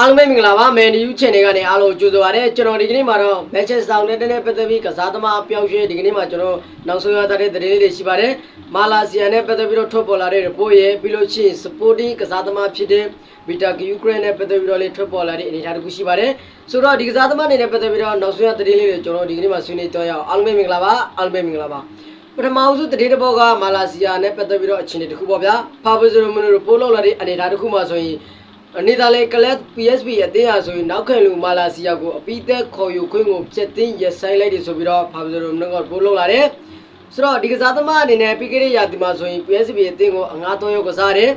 အားလုံးပဲမင်္ဂလာပါမယ်နီယူချန်နယ်ကနေအားလုံးကြိုဆိုပါရစေကျွန်တော်ဒီကနေ့မှာတော့ Manchester United နဲ့ပတ်သက်ပြီးကစားသမားအပြောင်းရွှေ့ဒီကနေ့မှာကျွန်တော်နောက်ဆုံးရတဲ့သတင်းလေးတွေရှိပါတယ်မာလာဆီယာနဲ့ပတ်သက်ပြီးတော့ထွက်ပေါ်လာတဲ့ report ရဲ့ပြီးလို့ရှိရင် Sporting ကစားသမားဖြစ်တဲ့ Vita Ukraine နဲ့ပတ်သက်ပြီးတော့လေးထွက်ပေါ်လာတဲ့အနေအထားတစ်ခုရှိပါတယ်ဆိုတော့ဒီကစားသမားအနေနဲ့ပတ်သက်ပြီးတော့နောက်ဆုံးရသတင်းလေးတွေကျွန်တော်ဒီကနေ့မှာဆွေးနွေးတော့ရအောင်အားလုံးပဲမင်္ဂလာပါအားလုံးပဲမင်္ဂလာပါပထမအဆုံးတတိတဘောကမာလာဆီယာနဲ့ပတ်သက်ပြီးတော့အခြေအနေတစ်ခုပေါ့ဗျာဖာဘီဇိုမနိုတို့ပို့လောက်လာတဲ့အနေအထားတစ်ခုမှဆိုရင် နေတာလေကလပ် PSV အသင်းအားဆိုရင်နောက်ခံလူမာလာဆီယာကိုအပိသက်ခေါ်ယူခွင့်ကိုဖျက်သိမ်းရဆိုင်လိုက်တယ်ဆိုပြီးတော့ဖာဘီဇိုမနိုကပို့လောက်လာတယ်ဆိုတော့ဒီကစားသမားအနေနဲ့ပြီးခဲ့တဲ့ရာသီမှာဆိုရင် PSV အသင်းကိုအငားသုံးရောက်ကစားတယ်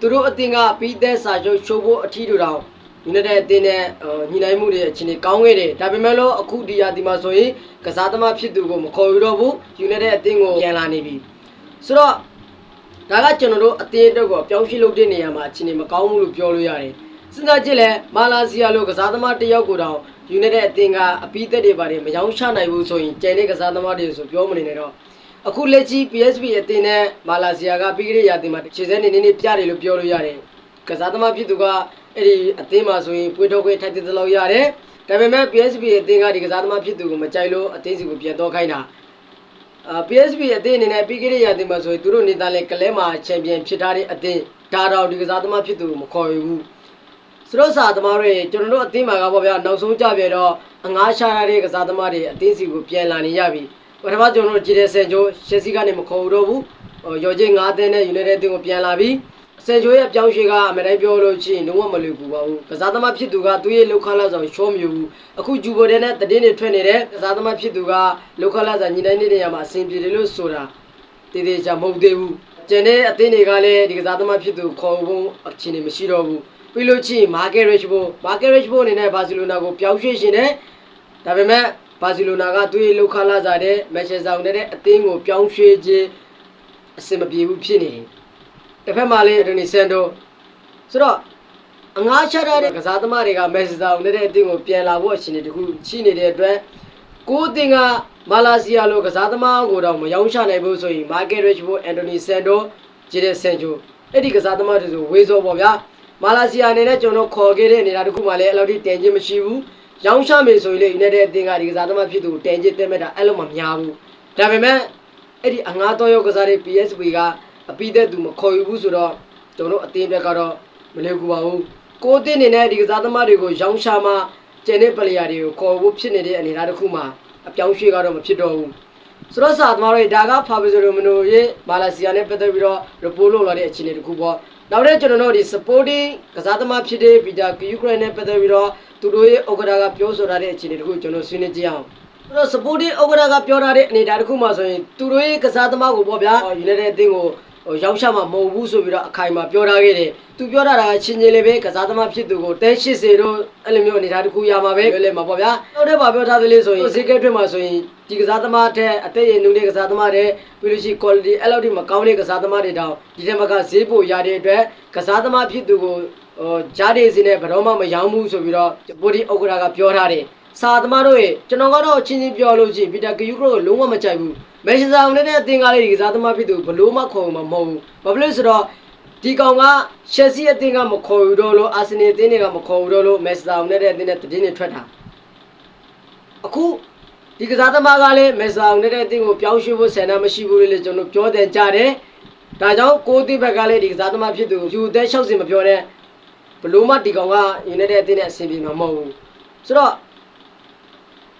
သူတို့အသင်းကအပိသက်စာချုပ်ရှုပ်ဖို့အထီးတူတောင် United အသင်းနဲ့ညီနိုင်မှုတွေအခြေအနေကောင်းခဲ့တယ်ဒါပေမဲ့လို့အခုဒီရာသီမှာဆိုရင်ကစားသမားဖြစ်သူကိုမခေါ်ယူတော့ဘူး United အသင်းကိုပြန်လာနေပြီဆိုတော့ ဒါကကျွန်တော်တို့အသင်းအတွက်ကိုအပြောင်းရွှေ့လုပ်တဲ့နေရာမှာအခြေအနေမကောင်းဘူးလို့ပြောလို့ရတယ်စဉ်းစားကြည့်လဲမာလာဆီယာလိုကစားသမားတစ်ယောက်ကိုတောင် United အသင်းကအပီးသက်တွေပါတယ်မယောင်းချနိုင်ဘူးဆိုရင်ကျန်တဲ့ကစားသမားတွေဆိုပြောမနေနဲ့တော့အခုလက်ကြီး PSV အသင်းနဲ့မာလာဆီယာကပြီးခဲ့တဲ့ရာသီမှာခြေစဲနေနေနေပြတယ်လို့ပြောလို့ရတယ်ကစားသမားဖြစ်သူကအဲ့ဒီအသင်းမှာဆိုရင်ပွေထုတ်ခွင့်ထိုက်တဲ့လောက်ရတယ်ဒါပေမဲ့ PSV အသင်းကဒီကစားသမားဖြစ်သူကိုမကြိုက်လို့အသင်းစီကိုပြန်တော့ခိုင်းတာအာ PSV အသင်းအနေနဲ့ပြီးခဲ့တဲ့ရာသီမှာဆိုရင်သူတို့နေတာလဲကလဲမှာချန်ပီယံဖြစ်ထားတဲ့အသင်းဒါတော့ဒီကစားသမားဖြစ်သူကိုမခေါ်ယူဘူးစရောစာသမားတွေကျွန်တော်တို့အသင်းမှာကပေါ့ဗျာနောက်ဆုံးကြပြတော့အငားရှာရတဲ့ကစားသမားတွေအသင်းစီကိုပြန်လာနေရပြီပထမကျွန်တော်တို့ကြည်တဲ့ဆန်ချိုးရှက်စီကနေမခေါ်ဘူးတော့ဘူးဟိုရော်ချင်း၅သင်းနဲ့ United အသင်းကိုပြန်လာပြီ ဆယ်ချိုးရဲ့ပြောင်းရွှေ့ကအမတိုင်းပြောလို့ရှိရင်လုံးဝမလွယ်ကူပါဘူးကစားသမားဖြစ်သူကသူ့ရဲ့လောက်ခလာဆောင်ရှော့မြူဘူးအခုဂျူဘိုဒန်နဲ့တည်င်းတွေထွက်နေတဲ့ကစားသမားဖြစ်သူကလောက်ခလာဆောင်ညီတိုင်းနေတဲ့နေရာမှာအဆင်ပြေတယ်လို့ဆိုတာတည်တည်ချာမဟုတ်သေးဘူးကျန်တဲ့အသင်းတွေကလည်းဒီကစားသမားဖြစ်သူခေါ်ဖို့အခြေအနေမရှိတော့ဘူးပြီးလို့ရှိရင်မာကက်ရစ်ဘိုမာကက်ရစ်ဘိုအနေနဲ့ဘာစီလိုနာကိုပြောင်းရွှေ့ရှင်တယ်ဒါပေမဲ့ဘာစီလိုနာကသူ့ရဲ့လောက်ခလာစားတဲ့မန်ချက်စတာယူနိုက်တက်အသင်းကိုပြောင်းရွှေ့ခြင်းအဆင်မပြေဘူးဖြစ်နေတယ် တစ်ဖက်မှာလည်းဒိုနီဆန်တိုဆိုတော့အငားချရတဲ့ကစားသမားတွေကမက်ဆီစာကိုလည်းတဲ့အတင်းကိုပြန်လာဖို့အရှင်တွေတခုရှိနေတဲ့အတွက်ကိုအတင်းကမာလာဆီယာလိုကစားသမားကိုတော့မယောင်းချနိုင်ဘူးဆိုရင်မာကက်ရစ်ဘိုအန်တိုနီဆန်တိုဂျေဒက်ဆန်ချိုအဲ့ဒီကစားသမားတွေဆိုဝေးစောပေါ့ဗျာမာလာဆီယာအနေနဲ့ကျွန်တော်ခေါ်ခဲ့တဲ့အနေအထားတစ်ခုမှလည်းအဲ့လိုတိတန်ချင်းမရှိဘူးရောင်းချမယ်ဆိုရင်လေ United အတင်းကဒီကစားသမားဖြစ်သူတန်ချင်းတက်မဲ့တာအဲ့လိုမှမများဘူးဒါပေမဲ့အဲ့ဒီအငားတော့ရောက်ကစားတဲ့ PSV က အပိသက်သူမခေါ်ယူဘူးဆိုတော့ကျွန်တော်တို့အတင်းဘက်ကတော့မလဲကူပါဘူးကိုအတင်းအနေနဲ့ဒီကစားသမားတွေကိုရောင်းချမှကျန်တဲ့ပလေယာတွေကိုခေါ်ဖို့ဖြစ်နေတဲ့အနေအထားတစ်ခုမှာအပြောင်းရွှေ့ကတော့မဖြစ်တော့ဘူးဆိုတော့စာသမားတွေဒါကဖာဘီဇိုရိုမနိုရဲ့မာလာဆီယာနဲ့ပတ်သက်ပြီးတော့ report လုပ်လာတဲ့အခြေအနေတစ်ခုပေါ့နောက်တဲ့ကျွန်တော်တို့ဒီ supporting ကစားသမားဖြစ်တဲ့ဗီတာယူကရိန်းနဲ့ပတ်သက်ပြီးတော့သူတို့ရဲ့ဥက္ကဋ္ဌကပြောဆိုထားတဲ့အခြေအနေတစ်ခုကျွန်တော်ဆွေးနွေးကြည့်အောင်အဲ့တော့ supporting ဥက္ကဋ္ဌကပြောထားတဲ့အနေအထားတစ်ခုမှဆိုရင်သူတို့ရဲ့ကစားသမားကိုပေါ့ဗျာ United အသင်းကိုဟို ရောက်ရှာမှာမဟုတ်ဘူးဆိုပြီးတော့အခိုင်အမာပြောထားခဲ့တယ်။သူပြောတာကချင်းချင်းလေးပဲကစားသမားဖြစ်သူကိုတန်း80တို့အဲ့လိုမျိုးအနေထားတစ်ခုရမှာပဲပြောလဲမှာပေါ့ဗျာ။နောက်တဲ့ပါပြောထားသလေးဆိုရင်ဈေးကဲထွက်မှာဆိုရင်ဒီကစားသမားတဲ့အသက်ရည်နှုန်းတဲ့ကစားသမားတဲ့ပြီးလို့ရှိရင် quality အဲ့လောက်ထိမကောင်းတဲ့ကစားသမားတွေတောင်ဒီထဲမှာကဈေးပိုရတဲ့အတွက်ကစားသမားဖြစ်သူကိုဟိုဂျားဒေးစီနဲ့ဘယ်တော့မှမရောင်းဘူးဆိုပြီးတော့ပိုဒီဥက္ကရာကပြောထားတယ်။ စာသမားတို့ရဲ့ကျွန်တော်ကတော့ချင်းချင်းပြောလို့ရှိရင်ပီတာကယူကရိုကိုလုံးဝမကြိုက်ဘူး။မန်ချက်စတာယူနိုက်တက်အသင်းကားလေးဒီကစားသမားဖြစ်သူဘလို့မှခေါ်မှာမဟုတ်ဘူး။ဘာဖြစ်လို့လဲဆိုတော့ဒီကောင်ကရှက်စီအသင်းကမခေါ်ယူတော့လို့အာဆင်နယ်အသင်းတွေကမခေါ်ယူတော့လို့မန်ချက်စတာယူနိုက်တက်အသင်းနဲ့တည်င်းနေထွက်တာ။အခုဒီကစားသမားကလည်းမန်ချက်စတာယူနိုက်တက်အသင်းကိုပြောင်းရွှေ့ဖို့ဆန္ဒမရှိဘူးလို့လည်းကျွန်တော်ပြောတယ်ကြားတယ်။ဒါကြောင့်ကိုအသင်းဘက်ကလည်းဒီကစားသမားဖြစ်သူယူသက်60မပြောတဲ့ဘလို့မှဒီကောင်ကယူနိုက်တက်အသင်းနဲ့အဆင်ပြေမှာမဟုတ်ဘူး။ဆိုတော့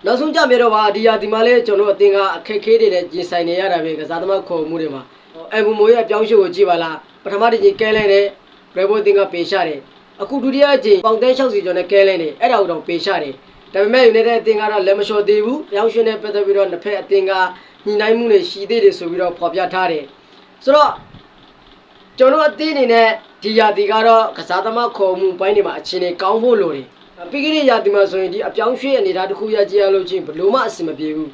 နောက်ဆုံးကြပြတော့ပါဒီဟာဒီမှာလဲကျွန်တော်တို့အသင်ကအခက်ခဲတွေနဲ့ရင်ဆိုင်နေရတာပဲကစားသမားခေါ်မှုတွေမှာအဘူမိုးရဲ့ပြောင်းရွှေ့ကိုကြည့်ပါလားပထမတစ်ချိန်ကဲလဲတယ်ဘယ်ဘိုအသင်ကပေရှာတယ်အခုဒုတိယအချိန်ပေါင်တဲ60ကျော်နဲ့ကဲလဲတယ်အဲ့ဒါကိုတော့ပေရှာတယ်ဒါပေမဲ့ယူနိုက်တက်အသင်ကတော့လက်မလျှော်သေးဘူးပြောင်းရွှေ့နဲ့ပတ်သက်ပြီးတော့နှစ်ဖက်အသင်ကညှိနှိုင်းမှုတွေရှိသေးတယ်ဆိုပြီးတော့ဖော်ပြထားတယ်ဆိုတော့ကျွန်တော်အသင်းအနေနဲ့ဒီရာဒီကတော့ကစားသမားခေါ်မှုပိုင်းတွေမှာအခြေအနေကောင်းဖို့လိုတယ် ပြီးခဲ့တဲ့ရာဒီမှာဆိုရင်ဒီအပြောင်းရွှေ့အနေထားတစ်ခုရကြည့်ရလို့ချင်းဘလို့မှအဆင်မပြေဘူး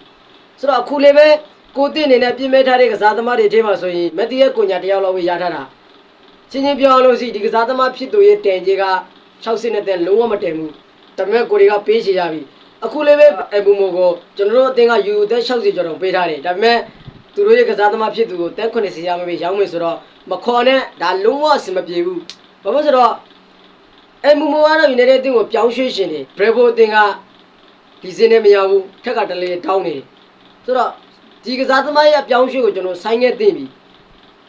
ဆိုတော့အခုလေးပဲကိုအသင်းအနေနဲ့ပြင်မဲ့ထားတဲ့ကစားသမားတွေထဲမှာဆိုရင်မက်တီရဲ့ကိုညာတယောက်လောက်ပဲရထားတာချင်းချင်းပြောလို့ရှိဒီကစားသမားဖြစ်သူရဲ့တန်ကြီးက60နဲ့တန်လုံးဝမတန်ဘူးဒါပေမဲ့ကိုတွေကပေးချရပြီအခုလေးပဲအဘူမိုကိုကျွန်တော်တို့အသင်းကယူသက်60ကျော်တော့ပေးထားတယ်ဒါပေမဲ့သူတို့ရဲ့ကစားသမားဖြစ်သူကိုတန်း90စီရမပေးရောင်းမယ်ဆိုတော့မခေါ်နဲ့ဒါလုံးဝအဆင်မပြေဘူးဘာလို့ဆိုတော့ အဲမူမိုကတော့ United အသင်းကိုပြောင်းရွှေ့ရှင်တယ် Bravo အသင်းကဒီစင်းနဲ့မရဘူးထက်ကတလေတောင်းနေတယ်ဆိုတော့ဒီကစားသမားရဲ့အပြောင်းရွှေ့ကိုကျွန်တော်ဆိုင်းခဲ့သိပြီ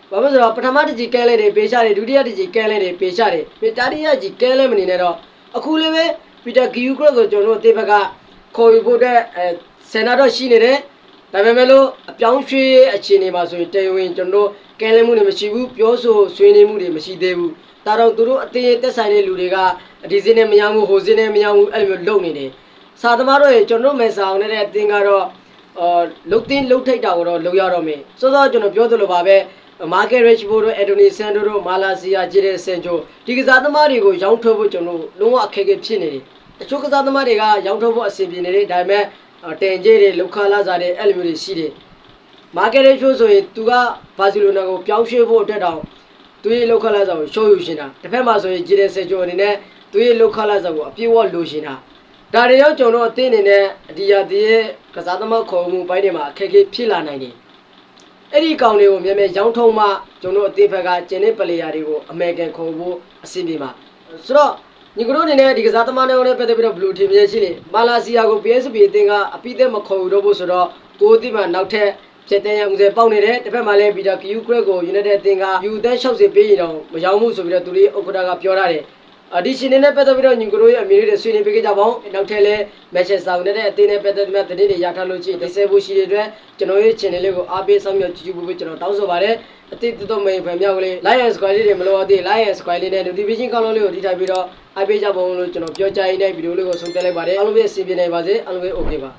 ဘာလို့လဲဆိုတော့ပထမတစ်ကြီးကဲလဲတယ်ပေးချတယ်ဒုတိယတစ်ကြီးကဲလဲတယ်ပေးချတယ်ပြီးတတိယကြီးကဲလဲမနေနဲ့တော့အခုလေးပဲပီတာဂီယူကရက်ကိုကျွန်တော်တို့အသေးဘက်ကခေါ်ယူဖို့တဲ့အဲဆန်နာတော့ရှိနေတယ် ဒါပေမဲ့လို့အပြောင်းရွှေ့အခြေအနေမှာဆိုရင်တေဝင်ကျွန်တော်တို့ကဲလဲမှုတွေမရှိဘူးပြောဆိုဆွေးနွေးမှုတွေမရှိသေးဘူးဒါတော့သူတို့အသေးသက်ဆိုင်တဲ့လူတွေကဒီစင်းနဲ့မရဘူးဟိုစင်းနဲ့မရဘူးအဲ့လိုမျိုးလုပ်နေတယ်စာသမားတို့ရေကျွန်တော်တို့မယ်စာအောင်နဲ့တဲ့အတင်းကတော့အာလုတ်တင်းလုတ်ထိတ်တာကိုတော့လုံရတော့မယ်စောစောကျွန်တော်ပြောသလိုပါပဲမာကက်ရစ်ဘိုတို့အက်ဒိုနီဆန်ဒိုတို့မာလာစီယာဂျီရဲဆန်ချိုဒီကစားသမားတွေကိုရောင်းထုတ်ဖို့ကျွန်တော်တို့လုံးဝအခက်အခဲဖြစ်နေတယ်တချို့ကစားသမားတွေကရောင်းထုတ်ဖို့အဆင်ပြေနေတယ်ဒါပေမဲ့အာ တင်ကြေးတွေလောက်ခလာစားတွေအဲ့လိုမျိုးတွေရှိတယ်မာကက်ရစ်ဘိုဆိုရင်သူကဘာစီလိုနာကိုပြောင်းရွှေ့ဖို့အတွက်တောင်သူရဲ့လောက်ခလာစားကိုရှော့ယူရှင်တာတစ်ဖက်မှာဆိုရင်ဂျီရဲဆန်ချိုအနေနဲ့သူရဲ့လောက်ခလာစားကိုအပြည့်အဝလိုရှင်တာဒါတွေရောက်ကျွန်တော်အသိအနေနဲ့ဒီယာဒီရဲ့ကစားသမားခေါ်မှုပိုင်းတွေမှာအခက်အခဲဖြစ်လာနိုင်တယ်။အဲ့ဒီကောင်တွေကိုမြန်မြန်ရောင်းထုံမှကျွန်တော်အသိဘက်ကကျင်းတဲ့ပလေယာတွေကိုအမေရိကန်ခေါ်ဖို့အဆင်ပြေမှာဆိုတော့ ညီကတို့အနေနဲ့ဒီကစားသမားတွေနဲ့ပတ်သက်ပြီးတော့ဘယ်လိုထင်မြင်ရှိလဲမာလာစီယာကို PSP အသင်းကအပိသက်မခေါ်ဘူးတော့ဘူးဆိုတော့ကိုအသိမှနောက်ထပ်ဖြစ်တဲ့ဦးစဲပေါက်နေတယ်တစ်ဖက်မှာလည်းဗီတာကယူကရက်ကို United အသင်းကယူသက်60ပေးရင်တော့မရောင်းဘူးဆိုပြီးတော့သူလေးဥက္ကဋ္ဌကပြောထားတယ်အဒီရှင်နဲ့ပတ်သက်ပြီးတော့ညီကတို့ရဲ့အမြင်လေးတွေဆွေးနွေးပေးကြပါဦးနောက်ထပ်လည်း message ဆောင်နေတဲ့အသေးနဲ့ပတ်သက်တဲ့သတင်းတွေရထားလို့ရှိရင်ဒီဆဲဖို့ရှိတဲ့အတွက်ကျွန်တော်ရဲ့ channel လေးကိုအားပေးဆောင်မြောက်ကြည့်ကြည့်ဖို့ကျွန်တော်တောင်းဆိုပါတယ် အတိတ်တော်မေဖန်မြောက်ကလေး like and subscribe လေးတွေမလိုအပ်သေး like and subscribe လေးနဲ့ notification ကောင်းလုံးလေးကိုထိထားပြီးတော့အားပေးကြပါဦးလို့ကျွန်တော်ပြောကြားရင်းတဲ့ဗီဒီယိုလေးကိုဆုံးသက်လိုက်ပါတယ်အားလုံးပဲအဆင်ပြေနိုင်ပါစေအားလုံးပဲ okay ပါ